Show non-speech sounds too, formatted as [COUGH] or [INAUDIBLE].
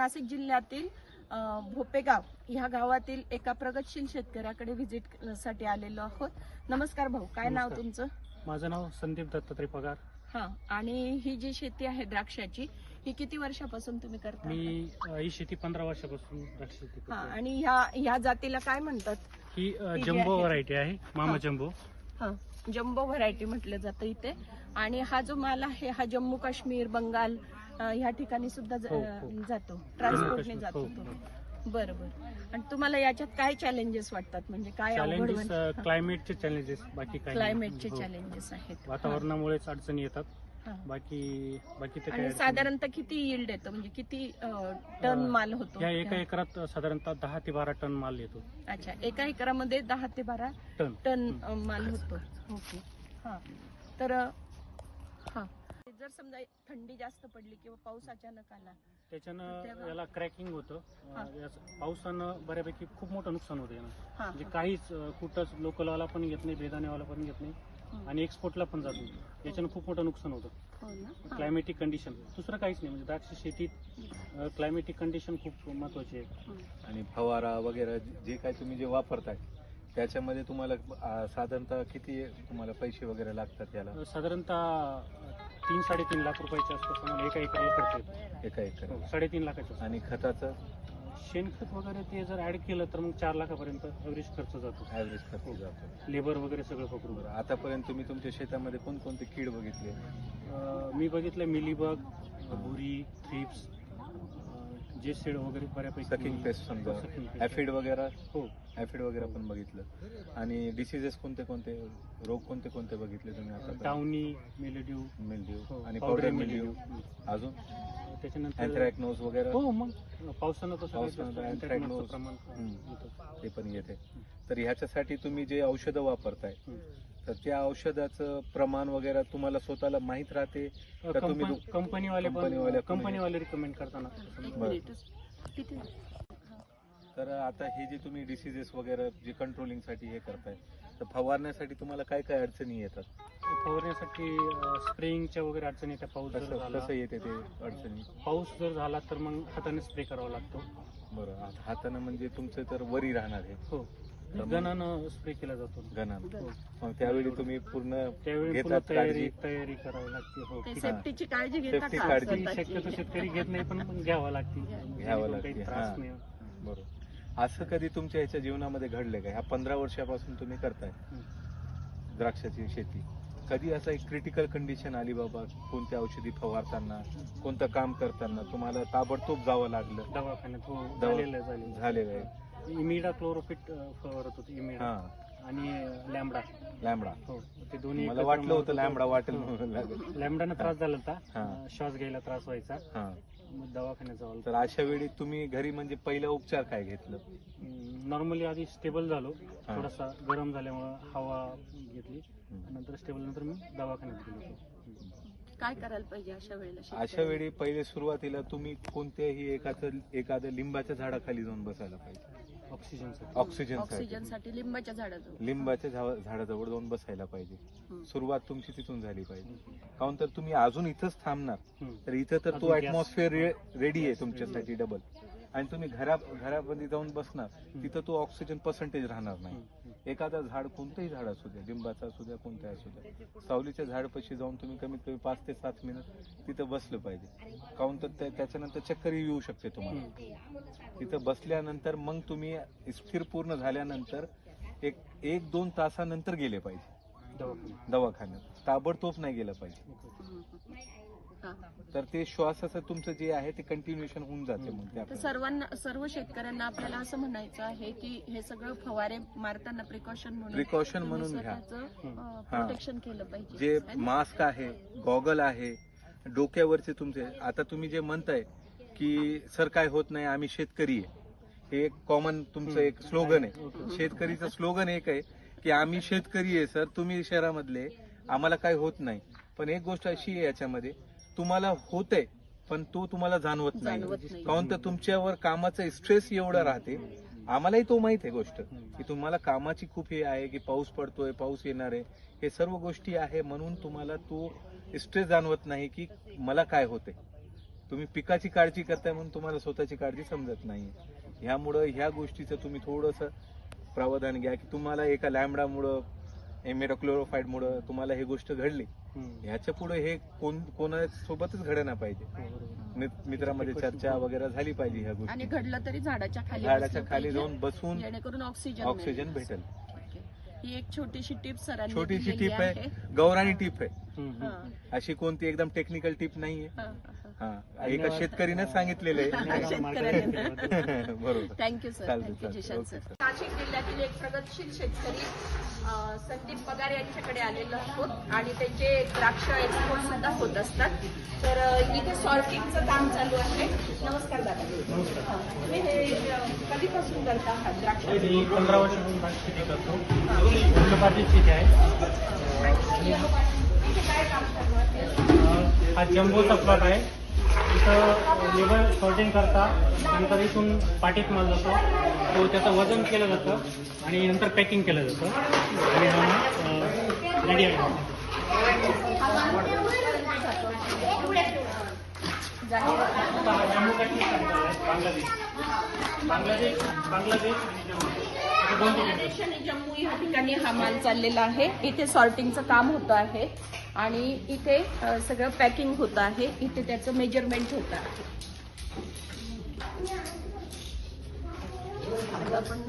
नाशिक जिल्ह्यातील भोपेगाव ह्या गावातील एका प्रगतशील शेतकऱ्याकडे व्हिजिटसाठी आलेलो आहोत. नमस्कार भाऊ काय नाव. तुमचं? माझं नाव संदीप दत्तात्रय पगार. हा आणि ही जी शेती आहे द्राक्षाची ही किती वर्षापासून तुम्ही करता? मी ही शेती पंधरा वर्षापासून द्राक्ष शेती हा करतो आणि ह्या ह्या जातीला काय म्हणतात? ही अ, ही जी जम्बो आहे- व्हरायटी आहे मामा हा. जम्बो. हा जम्बो व्हरायटी म्हटलं जातं इथे. आणि हा जो माल आहे हा जम्मू काश्मीर बंगाल ह्या ठिकाणी सुद्धा हो, हो. जातो. ट्रान्सपोर्टने जातो हो, तो. बरं बरं आणि तुम्हाला याच्यात काय चॅलेंजेस वाटतात? म्हणजे काय चॅलेंजेस क्लायमेटचे चॅलेंजेस बाकी नाही. क्लायमेटचे. चॅलेंजेस आहेत. वातावरणामुळेच अडचणी येतात. बाकी बाकी आणि काय साधारणतः किती yield येतं? म्हणजे किती टन माल होतो? या एका एकरात साधारणतः दहा ते बारा टन माल येतो. अच्छा. एका एकरामध्ये दहा ते बारा टन. टन माल होतो. ओके. हा. तर हा. जर समजा थंडी जास्त पडली किंवा पाऊस अचानक आला त्याच्यानं याला क्रॅकिंग होतं. याचं- पावसानं बऱ्यापैकी खूप मोठं नुकसान होतं यानं. हा. म्हणजे काहीच अ, कुठंच लोकलवाला पण घेत नाही बेदाणेवाला पण घेत नाही. हं. आणि एक्सपोर्टला पण जातो याच्यानं खूप मोठं नुकसान होतं. हो ना? हा. क्लायमेटिक कंडिशन दुसरं काहीच नाही. म्हणजे द्राक्ष शेतीत क्लायमेटिक कंडिशन खूप महत्वाची आहे. हं. आणि फवारा वगैरे जे काय तुम्ही जे वापरताय त्याच्यामध्ये तुम्हाला साधारणतः किती तुम्हाला पैसे वगैरे लागतात याला? साधारणतः तीन साडेतीन लाख रुपयाच्या आसपास आम्हाला एका एकराला खर्च येतो. एका एकर हो, साडेतीन लाखाच्या. आणि खताचं? शेणखत वगैरे ते जर ऍड केलं तर मग चार लाखापर्यंत एव्हरेज खर्च जातो. ॲव्हरेज खर्च जातो. लेबर वगैरे सगळं पकडून. बरं आतापर्यंत तुम्ही तुमच्या शेतामध्ये कोणकोणते कीड बघितले? अ, मी बघितलं मिलीबग बुरी थ्रिप्स जे सीड वगैरे बऱ्यापैकी सकिंग पेस्ट समजा. ऍफिड वगैरे? हो. ऍफिड वगैरे पण बघितलं. आणि डिसिजेस कोणते कोणते? रोग कोणते कोणते बघितले तुम्ही आता? डाउनी मेलेड्यू मिल्ड्यू आणि पावडर मिल्ड्यू अजून? त्याच्यानंतर अँथ्रॅकनोज वगैरे? हो मग. पावसानं कसं. होतं. ते पण येते. तर ह्याच्यासाठी तुम्ही जे औषधं वापरताय. तर त्या औषधाचं प्रमाण वगैरे तुम्हाला स्वतःला माहीत राहते का तुम्ही कंपनी- दु- कंपनीवाले कंपनीवाले रिकमेंड करताना. बरं. किती? तर आता हे जे तुम्ही डिसिजेस वगैरे जे कंट्रोलिंगसाठी हे करताय तर फवारण्यासाठी तुम्हाला काय काय अडचणी येतात? फवारण्यासाठी स्प्रेइंगच्या वगैरे अडचणी येत्या पाऊस जर कसं झाला कसं येते ते अडचणी? पाऊस जर झाला तर मग हाताने स्प्रे करावा लागतो. बरं. आता हातानं म्हणजे तुमचं तर वरी राहणार आहे हो. गणानं स्प्रे केला जातो. गणानं. मग त्यावेळी तुम्ही पूर्ण त्यावेळी पुन्हा घेतात तयारी काळजी? तयारी करावी लागते हो. ते किती- सेफ्टीची काळजी घेता Safety का? काळजी. स्वतःची? शक्यतो शेतकरी घेत नाही पण मग घ्यावा लागते. घ्यावं जेणेकरून लागते, त्रास हा. नाही. बरोबर. असं कधी तुमच्या ह्याच्या जीवनामध्ये घडले का? ह्या पंधरा वर्षापासून तुम्ही करताय द्राक्षाची शेती. कधी असं एक क्रिटिकल कंडिशन आली बाबा? कोणत्या औषधी फवारताना कोणतं काम करताना तुम्हाला ताबडतोब जावं लागलं? दवाखान्यात हो. दवा- झालेलं आहे, झालेलं आहे. झालेलं आहे. इमिडा क्लोरोफिट फवारत होते इमिडा हा आणि लॅमडा लॅमडा हो ते दोन्ही मला एकत्र वाटलं होतं लॅमडा वाटेल हो. म्हणून लागलं. लॅमडानं त्रास झाला होता हा. श्वास घ्यायला त्रास व्हायचा हा मग दवाखान्यात जावं तर अशा वेळी तुम्ही घरी म्हणजे पहिला उपचार काय घेतलं नॉर्मली आधी स्टेबल झालो हा. थोडासा गरम झाल्यामुळं हवा घेतली. नंतर स्टेबल नंतर मी दवाखान्यात गेलो होतो. काय करायला पाहिजे अशा वेळेला अशा शेतकऱ्याने? वेळी पहिले सुरुवातीला तुम्ही कोणत्याही एखादं एखाद्या लिंबाच्या झाडाखाली जाऊन बसायला पाहिजे ऑक्सिजन ऑक्सिजनसाठी लिंबाच्या झाडाचं लिंबाच्या झाडाजवळ जाऊन बसायला पाहिजे. सुरुवात तुमची तिथून झाली पाहिजे. काऊन तर तुम्ही अजून इथंच थांबणार. तर इथं तर तो अजून gas. ऍटमॉस्फिअर रेडी आहे तुमच्यासाठी डबल आणि तुम्ही घरा घरामध्ये जाऊन बसणार तिथं तो ऑक्सिजन पर्सेंटेज राहणार नाही. एखादा झाड कोणतंही झाड असू द्या लिंबाचं असू द्या कोणत्या असू द्या सावलीच्या झाडपाशी जाऊन तुम्ही कमीत कमी पाच ते सात मिनिट तिथं बसलं पाहिजे. काऊन तर त्या- त्याच्यानंतर चक्कर येऊ शकते तुम्हाला. तिथं बसल्यानंतर मग तुम्ही स्थिर पूर्ण झाल्यानंतर एक एक दोन तासानंतर गेले पाहिजे. दवाखान्यात. ताबडतोब नाही गेलं पाहिजे. तर ते श्वासाचं तुमचं जे आहे ते कंटिन्युएशन होऊन जाते मग सर्वांना सर्व शेतकऱ्यांना आपल्याला असं म्हणायचं आहे की हे सगळं फवारे मारताना प्रिकॉशन म्हणून तुम्ही म्हणून घ्या. प्रोटेक्शन केलं पाहिजे. जे? मास्क आहे गॉगल आहे डोक्यावरचे तुमचे आता तुम्ही जे म्हणताय की सर काय होत नाही आम्ही शेतकरी आहे. हे एक कॉमन तुमचं एक स्लोगन आहे. शेतकरीचं स्लोगन एक आहे की आम्ही शेतकरी आहे सर. तुम्ही शहरामधले आम्हाला काय होत नाही. पण एक गोष्ट अशी आहे याच्यामध्ये तुम्हाला होतंय पण तो तुम्हाला जाणवत नाही. काऊन तर तुमच्यावर कामाचं स्ट्रेस एवढा राहते. आम्हालाही तो माहीत आहे गोष्ट की तुम्हाला कामाची खूप हे आहे की पाऊस पडतोय पाऊस येणार आहे. हे सर्व गोष्टी आहे म्हणून तुम्हाला तो स्ट्रेस जाणवत नाही की मला काय होते. तुम्ही पिकाची काळजी करताय म्हणून तुम्हाला स्वतःची काळजी समजत नाही. ह्यामुळं ह्या गोष्टीचं तुम्ही थोडंसं प्रावधान घ्या की तुम्हाला एका लॅमडामुळं एमेटोक्लोरोफाईडमुळं तुम्हाला हे गोष्ट घडली. ह्याच्या पुढे हे कोण कोणासोबतच घडना पाहिजे मित्रामध्ये चर्चा वगैरे झाली पाहिजे ह्या आणि गोष्टी घडलं तरी झाडाच्या खाली झाडाच्या खाली जाऊन बसून जेणेकरून ऑक्सिजन ऑक्सिजन. भेटेल. ही एक छोटीशी टिप सरांनी छोटीशी टीप आहे गौराणी टीप आहे. अशी कोणती एकदम टेक्निकल टीप नाहीये. हा, एका. शेतकरीनेच सांगितलेलं आहे. [LAUGHS] [LAUGHS] बरोबर. Thank you sir. नाशिक जिल्ह्यातील एक प्रगतशील शेतकरी संदीप पगार यांच्याकडे आलेलो आहोत आणि त्यांचे द्राक्ष एक्सपोर्ट सुद्धा होत असतात. तर इथे सॉर्टिंगचं काम चालू आहे. नमस्कार दादा. हा. तुम्ही हे कधीपासून करता आहात द्राक्ष? पंधरा वर्षापासून भात शेती करतो. आहे. हा जम्बो प्लॉट आहे. इथं लेबर शॉर्टिंग करता नंतर इथून पाठीत माल जातो. तो त्याचं वजन केलं जातं आणि नंतर पॅकिंग केलं जातं. आणि हा रेडी आहे. जम्मू काश्मीर बांगलादेश. बांगलादेश बांगलादेश जम्मू. या ठिकाणी हा माल चाललेला आहे. इथे सॉर्टिंगचं काम होतं आहे. आणि इथे सगळं पॅकिंग होत आहे. इथे त्याचं मेजरमेंट होतं आहे. आपण